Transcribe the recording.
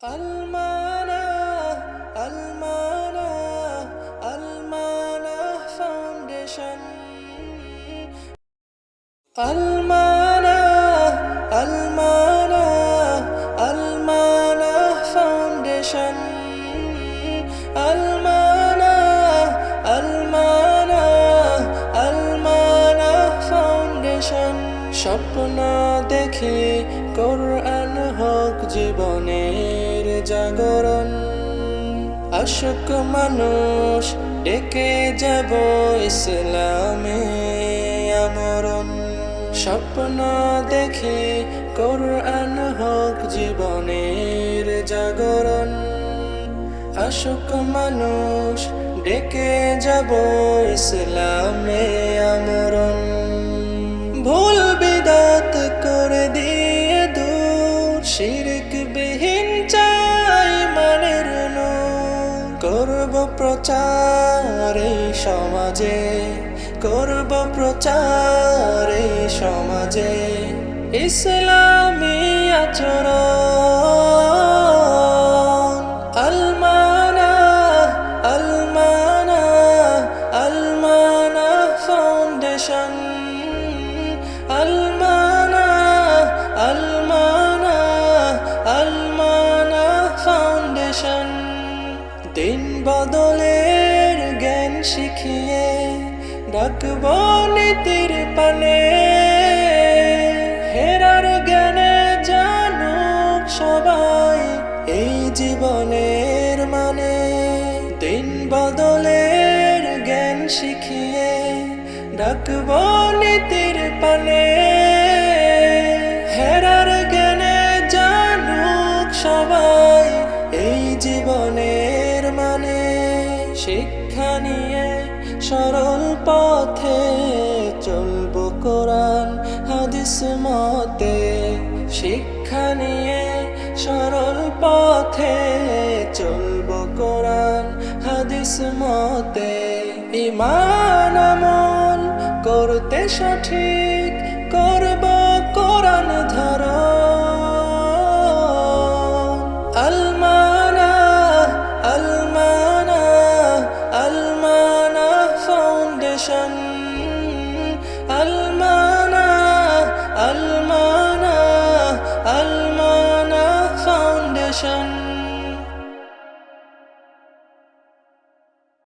আলমানা আলমানা আলমানা ফাউন্ডেশন আলমানা আলমানা আলমানা ফাউন্ডেশন আলমানা আলমানা আলমানা ফাউন্ডেশন স্বপ্ন দেখে কোরআন হোক জীবনের জাগরণ আশক মানুষ ডেকে যাব ইসলামে আমরণ। স্বপ্ন দেখে কোরআন হোক জীবনের জাগরণ। আশক মানুষ ডেকে যাব ইসলামে করব প্রচার এই সমাজে, করব প্রচার এই সমাজে। ইসলামী আচরণ, আলমানা আলমানা আলমানা ফাউন্ডেশন আলমানা আলমানা আলমানা ফাউন্ডেশন দিন বদলের জ্ঞান শিখিয়ে ডাকব নীতির পানে। হেরার জ্ঞানে জানুক সবাই এই জীবনের মানে। দিন বদলের জ্ঞান শিখিয়ে ডাকব নীতির পানে। শিক্ষা নিয়ে সরল পথে চলব কোরআন, হাদিস মতে। শিক্ষা নিয়ে সরল পথে চলব কোরআন, হাদিস মতে। ইমান আমল করতে সঠিক, করব কোরআন ধারণ 想